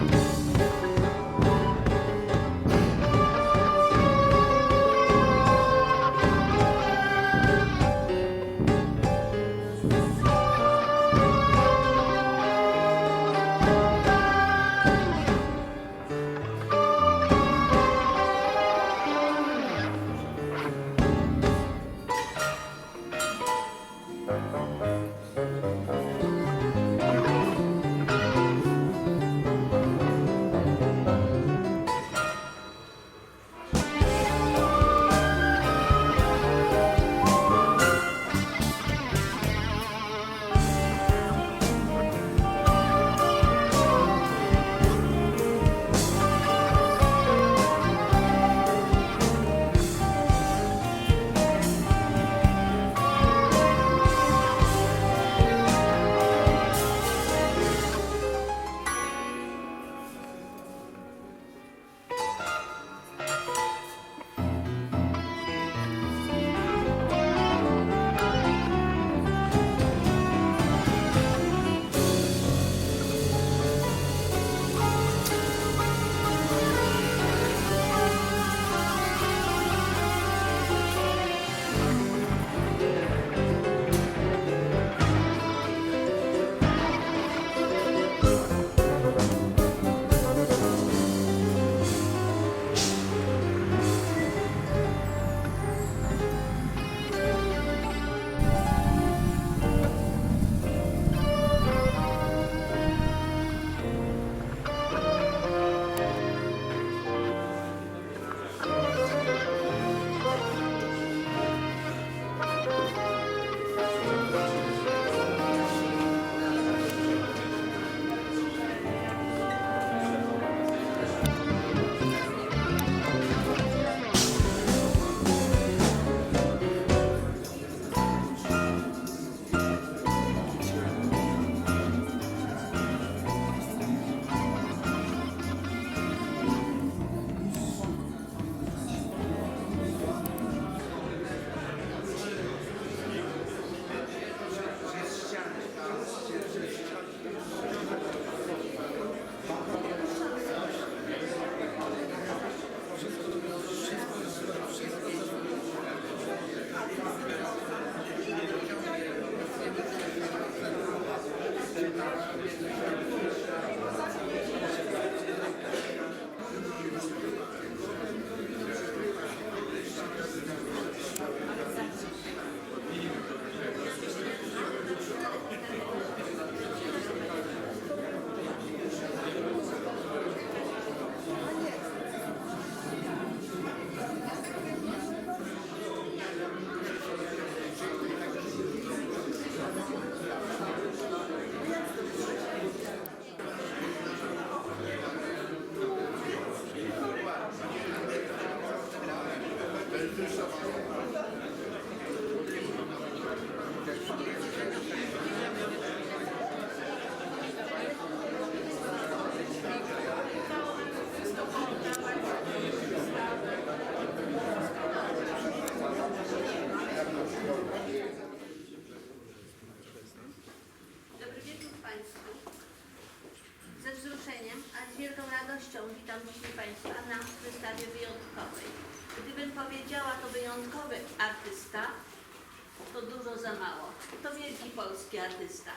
Bye. Witam dzisiaj Państwa na wystawie wyjątkowej. Gdybym powiedziała to wyjątkowy artysta, to dużo za mało. To wielki polski artysta.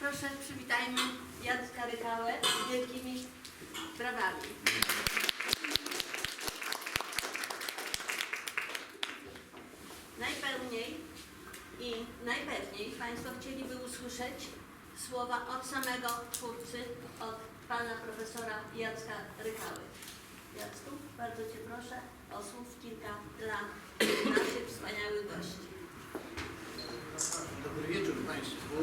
Proszę, przywitajmy Jacka Rykałę wielkimi brawami. Najpełniej i najpewniej Państwo chcieliby usłyszeć słowa od samego twórcy, od pana profesora Jacka Rykały. Jacku, bardzo Cię proszę o słów kilka dla naszych wspaniałych gości. Dobry wieczór Państwu.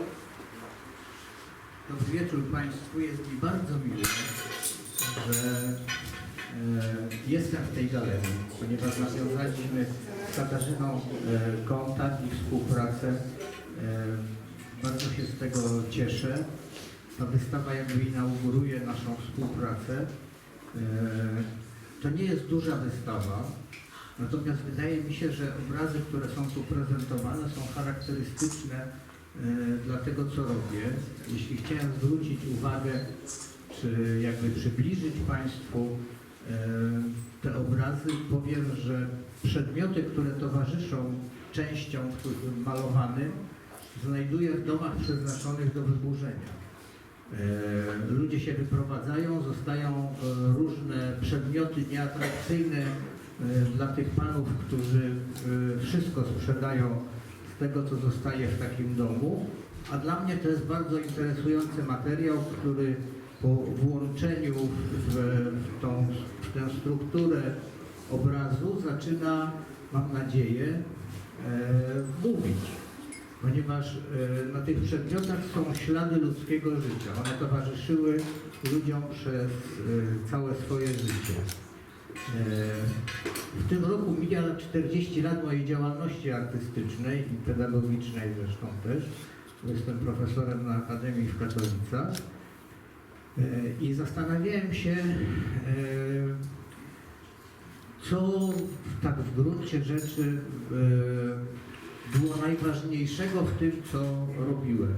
Dobry wieczór Państwu. Jest mi bardzo miło, że e, jestem w tej galerii, ponieważ nawiązaliśmy z Katarzyną e, kontakt i współpracę. E, bardzo się z tego cieszę. Ta wystawa jakby inauguruje naszą współpracę. E, to nie jest duża wystawa, natomiast wydaje mi się, że obrazy, które są tu prezentowane są charakterystyczne e, dla tego, co robię. Jeśli chciałem zwrócić uwagę, czy jakby przybliżyć Państwu e, te obrazy, powiem, że przedmioty, które towarzyszą częściom malowanym, znajduję w domach przeznaczonych do wyburzenia. E, Ludzie się wyprowadzają, zostają e, różne przedmioty nieatrakcyjne e, dla tych panów, którzy wszystko sprzedają z tego, co zostaje w takim domu. A dla mnie to jest bardzo interesujący materiał, który po włączeniu w, tą, w tę strukturę obrazu zaczyna, mam nadzieję, mówić ponieważ e, na tych przedmiotach są ślady ludzkiego życia. One towarzyszyły ludziom przez e, całe swoje życie. E, W tym roku mija 40 lat mojej działalności artystycznej i pedagogicznej zresztą też. Jestem profesorem na Akademii w Katowicach i zastanawiałem się, co tak w gruncie rzeczy było najważniejszego w tym, co robiłem.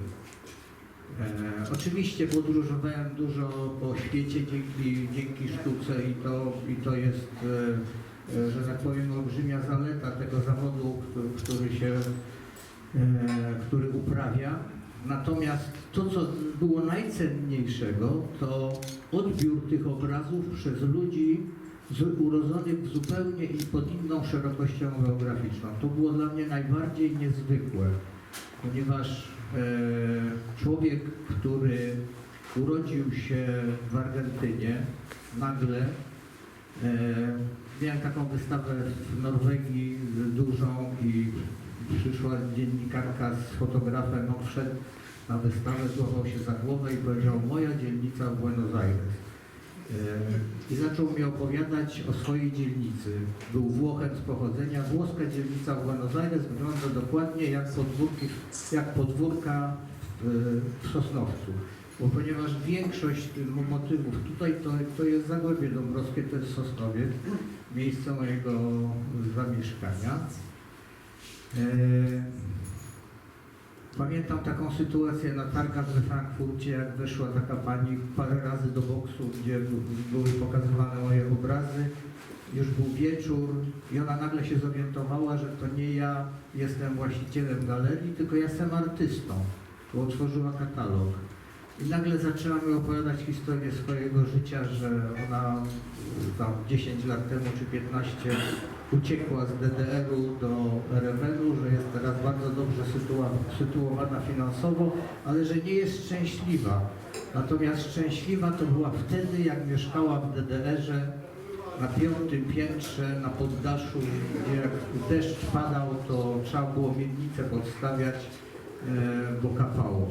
E, oczywiście podróżowałem dużo po świecie dzięki, dzięki sztuce i to, i to jest, e, e, że tak powiem, olbrzymia zaleta tego zawodu, który, który się, e, który uprawia. Natomiast to, co było najcenniejszego, to odbiór tych obrazów przez ludzi z, urodzonych w zupełnie i pod inną szerokością geograficzną. To było dla mnie najbardziej niezwykłe, ponieważ e, człowiek, który urodził się w Argentynie, nagle e, miałem taką wystawę w Norwegii dużą i przyszła dziennikarka z fotografem, on wszedł na wystawę, złapał się za głowę i powiedział moja dzielnica w Buenos Aires. E, I zaczął mi opowiadać o swojej dzielnicy. Był Włochem z pochodzenia. Włoska dzielnica w Buenos Aires wygląda dokładnie jak, podwórki, jak podwórka w, w Sosnowcu. Bo ponieważ większość motywów tutaj to, to jest Zagłębie Dąbrowskie, to jest Sosnowiec, miejsce mojego zamieszkania. Pamiętam taką sytuację na targach we Frankfurcie, jak weszła taka pani parę razy do boksu, gdzie były pokazywane moje obrazy. Już był wieczór i ona nagle się zorientowała, że to nie ja jestem właścicielem galerii, tylko ja jestem artystą, bo otworzyła katalog. I nagle zaczęła mi opowiadać historię swojego życia, że ona tam 10 lat temu czy 15 uciekła z DDR-u do teraz bardzo dobrze sytuowana finansowo, ale że nie jest szczęśliwa. Natomiast szczęśliwa to była wtedy, jak mieszkała w DDR-ze na piątym piętrze, na poddaszu, gdzie jak deszcz padał, to trzeba było miednicę podstawiać, e, bo kapało.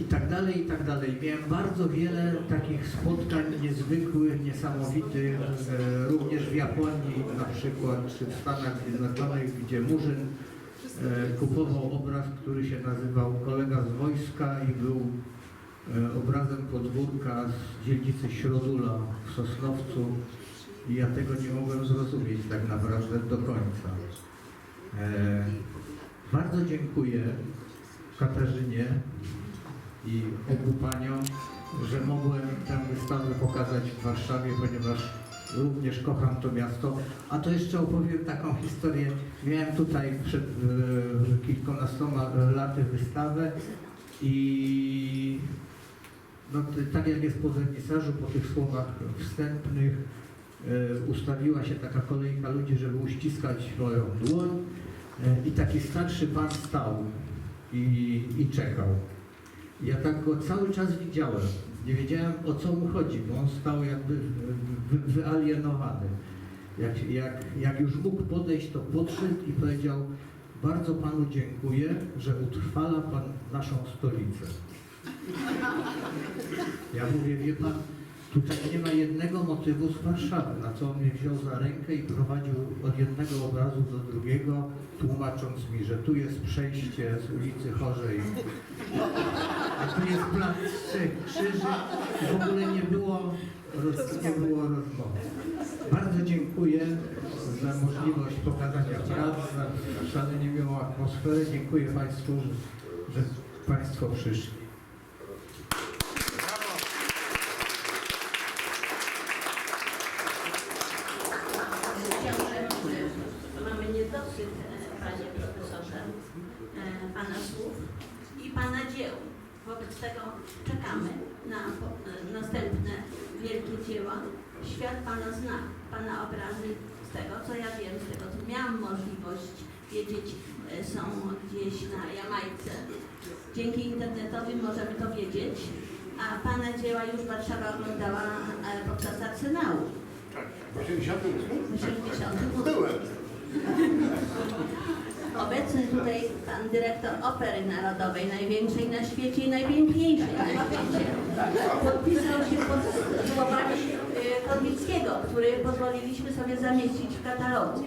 i tak dalej, i tak dalej. Miałem bardzo wiele takich spotkań niezwykłych, niesamowitych, e, również w Japonii na przykład, czy w Stanach Zjednoczonych, gdzie Murzyn e, kupował obraz, który się nazywał Kolega z wojska i był e, obrazem podwórka z dzielnicy Środula w Sosnowcu i ja tego nie mogłem zrozumieć tak naprawdę do końca. E, bardzo dziękuję Katarzynie i obu paniom, że mogłem tę wystawę pokazać w Warszawie, ponieważ również kocham to miasto. A to jeszcze opowiem taką historię. Miałem tutaj przed e, kilkunastoma laty wystawę i no, tak jak jest po wernisażu, po tych słowach wstępnych, e, ustawiła się taka kolejka ludzi, żeby uściskać moją dłoń e, i taki starszy pan stał i, i czekał. Ja tak go cały czas widziałem. Nie wiedziałem o co mu chodzi, bo on stał jakby wy, wyalienowany. Jak, jak, jak już mógł podejść, to podszedł i powiedział bardzo panu dziękuję, że utrwala pan naszą stolicę. Ja mówię, wie pan, tutaj nie ma jednego motywu z Warszawy, na co on mnie wziął za rękę i prowadził od jednego obrazu do drugiego, tłumacząc mi, że tu jest przejście z ulicy Chorzej, plac Trzech Krzyży w ogóle nie było, nie było rozmowy. Bardzo dziękuję za możliwość pokazania prac, za szalenie miłą atmosferę. Dziękuję Państwu, że Państwo przyszli. Chciałbym, e, mamy niedosyt, e, panie profesorze, e, pana słów i pana dzieł. Wobec tego czekamy na następne wielkie dzieła. Świat pana zna, pana obrazy z tego, co ja wiem, z tego, co miałam możliwość wiedzieć, e, są gdzieś na Jamajce. Dzięki internetowi możemy to wiedzieć, a pana dzieła już Warszawa oglądała e, podczas arsenału. W 88? W 80. Byłem. Obecny tutaj pan dyrektor Opery Narodowej, największej na świecie i najpiękniejszej na świecie, podpisał się pod słowami y, Korwickiego, który pozwoliliśmy sobie zamieścić w katalogu.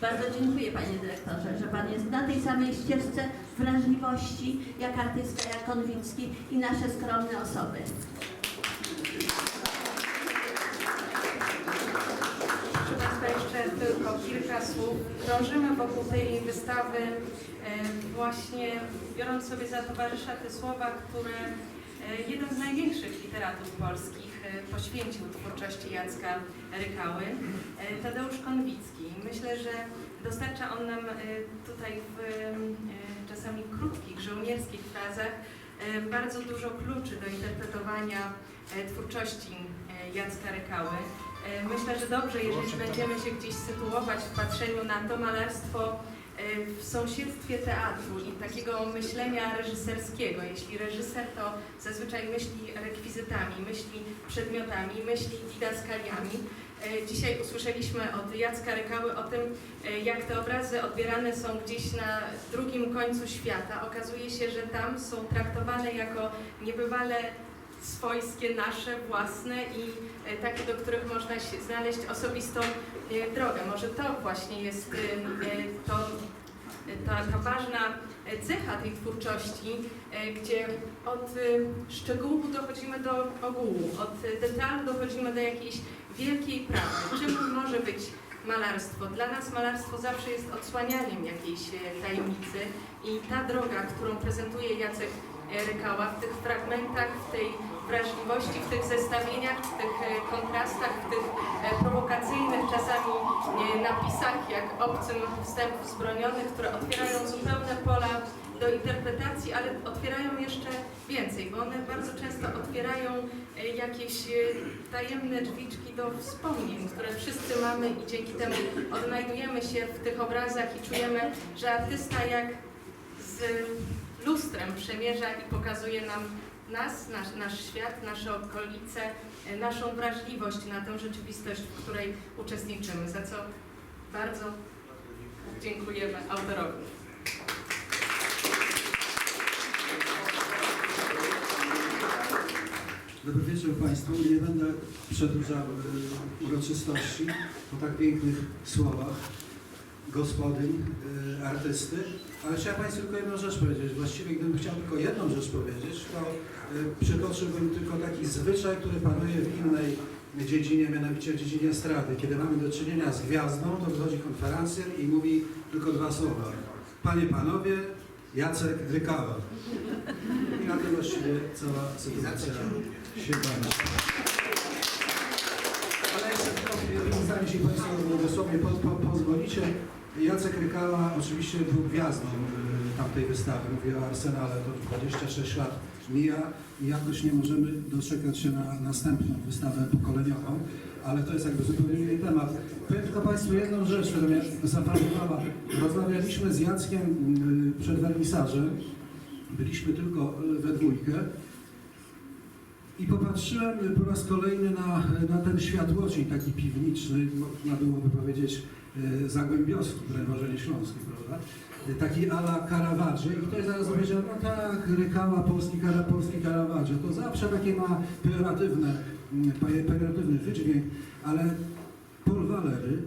Bardzo dziękuję panie dyrektorze, że pan jest na tej samej ścieżce wrażliwości jak artysta, jak Konwicki i nasze skromne osoby. Tylko kilka słów. Krążymy wokół tej wystawy właśnie biorąc sobie za towarzysza te słowa, które e, jeden z największych literatów polskich e, poświęcił twórczości Jacka Rykały, e, Tadeusz Konwicki. Myślę, że dostarcza on nam tutaj w czasami krótkich, żołnierskich frazach bardzo dużo kluczy do interpretowania twórczości Jacka Rykały. E, Myślę, że dobrze, jeżeli będziemy się gdzieś sytuować w patrzeniu na to malarstwo e, w sąsiedztwie teatru i takiego myślenia reżyserskiego. Jeśli reżyser to zazwyczaj myśli rekwizytami, myśli przedmiotami, myśli didaskaliami. E, Dzisiaj usłyszeliśmy od Jacka Rykały o tym, jak te obrazy odbierane są gdzieś na drugim końcu świata. Okazuje się, że tam są traktowane jako niebywale swojskie, nasze, własne i e, takie, do których można znaleźć osobistą e, drogę. Może to właśnie jest e, to, ta, ta ważna cecha tej twórczości, gdzie od szczegółu dochodzimy do ogółu, od detalu dochodzimy do jakiejś wielkiej prawdy. Czym może być malarstwo? Dla nas malarstwo zawsze jest odsłanianiem jakiejś tajemnicy i ta droga, którą prezentuje Jacek Rykała w tych fragmentach, w tej wrażliwości, w tych zestawieniach, w tych e, kontrastach, w tych e, prowokacyjnych czasami e, napisach, jak obcym wstęp wzbroniony, które otwierają zupełne pola do interpretacji, ale otwierają jeszcze więcej, bo one bardzo często otwierają jakieś tajemne drzwiczki do wspomnień, które wszyscy mamy i dzięki temu odnajdujemy się w tych obrazach i czujemy, że artysta jak z lustrem przemierza i pokazuje nam nas, nasz, nasz świat, nasze okolice, e, naszą wrażliwość na tę rzeczywistość, w której uczestniczymy, za co bardzo dziękujemy autorowi. Dobry wieczór Państwu. Nie będę przedłużał e, uroczystości po tak pięknych słowach gospodyń, e, artysty, ale chciałem Państwu tylko jedną rzecz powiedzieć. Właściwie gdybym chciał tylko jedną rzecz powiedzieć, to e, przytoczyłbym tylko taki zwyczaj, który panuje w innej dziedzinie, mianowicie w dziedzinie estrady. Kiedy mamy do czynienia z gwiazdą, to wychodzi konferencjer i mówi tylko dwa słowa. Panie, Panowie, Jacek Rykała. I na tym właściwie cała sytuacja się kończy. Ale jeszcze tylko zdanie, jeśli Państwo dosłownie po, po, pozwolicie. Jacek Rykała oczywiście był gwiazdą y, tamtej wystawy. Mówię o Arsenale, to 26 lat mija i jakoś nie możemy doczekać się na następną wystawę pokoleniową, ale to jest jakby zupełnie inny temat. Powiem tylko Państwu jedną rzecz, która mnie zafascynowała. Rozmawialiśmy z Jackiem y, przed wernisażem, byliśmy tylko we dwójkę i popatrzyłem po raz kolejny na, na ten światłocień taki piwniczny, można byłoby powiedzieć e, zagłębiowski, wręcz może nie śląski, prawda? E, Taki ala Caravaggio i ktoś zaraz powiedział, no tak, rykała polski, kara, polski Caravaggio, to zawsze takie ma pejoratywne, mm, pe- pejoratywny wydźwięk, ale Paul Valery,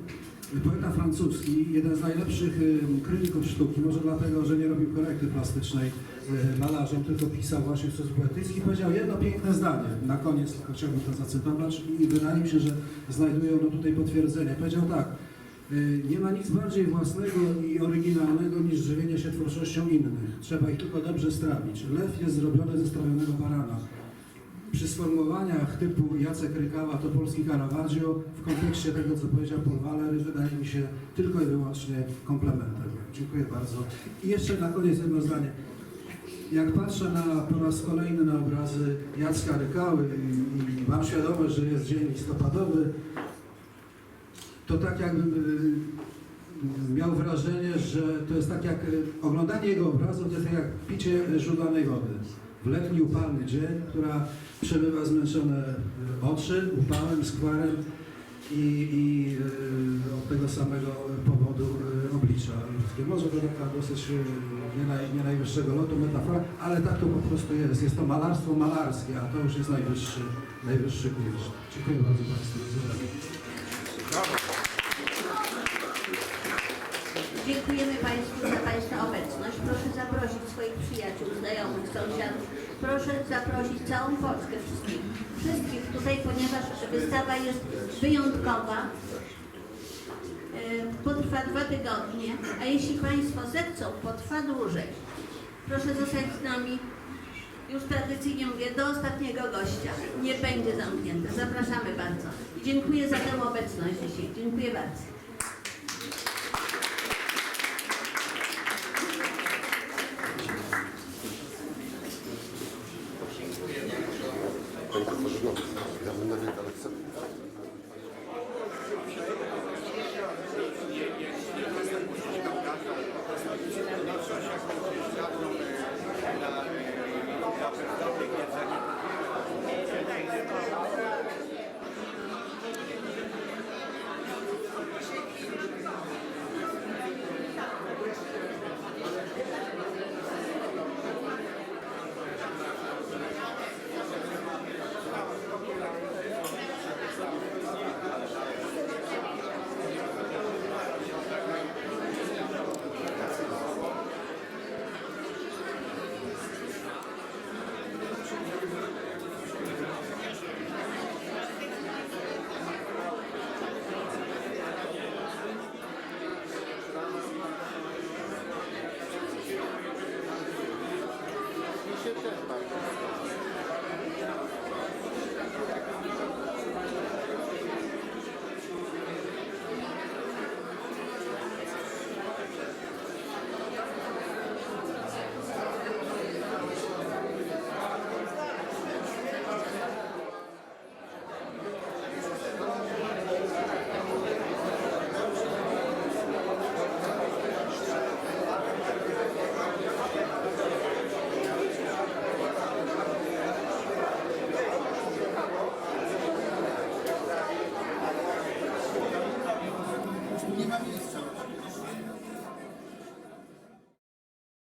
poeta francuski, jeden z najlepszych y, krytyków sztuki, może dlatego, że nie robił korekty plastycznej y, malarzom, tylko pisał właśnie w sposób poetycki, powiedział jedno piękne zdanie, na koniec tylko chciałbym to zacytować i wydaje mi się, że znajduje ono tutaj potwierdzenie. Powiedział tak, y, nie ma nic bardziej własnego i oryginalnego niż żywienie się twórczością innych. Trzeba ich tylko dobrze strawić. Lew jest zrobiony ze strawionego barana przy sformułowaniach typu Jacek Rykała to polski Caravaggio w kontekście tego, co powiedział Paul Valery, wydaje mi się tylko i wyłącznie komplementem. Dziękuję bardzo. I jeszcze na koniec jedno zdanie. Jak patrzę na, po raz kolejny na obrazy Jacka Rykały i, i mam świadomość, że jest dzień listopadowy, to tak jakbym y, miał wrażenie, że to jest tak jak y, oglądanie jego obrazu, to jest tak jak picie żudanej wody. W letni upalny dzień, która przebywa zmęczone y, oczy upałem, skwarem i, i od tego samego powodu oblicza ludzkie. Może to taka dosyć nie, naj, nie najwyższego lotu metafora, ale tak to po prostu jest. Jest to malarstwo malarskie, a to już jest najwyższy, najwyższy klucz. Dziękuję bardzo Państwu uwagę. Dziękujemy Państwu za Państwa obecność. Proszę zaprosić swoich przyjaciół, znajomych, sąsiadów. Proszę zaprosić całą Polskę, wszystkich, wszystkich tutaj, ponieważ wystawa jest wyjątkowa. E, Potrwa dwa tygodnie, a jeśli Państwo zechcą, potrwa dłużej. Proszę zostać z nami. Już tradycyjnie mówię, do ostatniego gościa. Nie będzie zamknięte. Zapraszamy bardzo. I dziękuję za tę obecność dzisiaj. Dziękuję bardzo.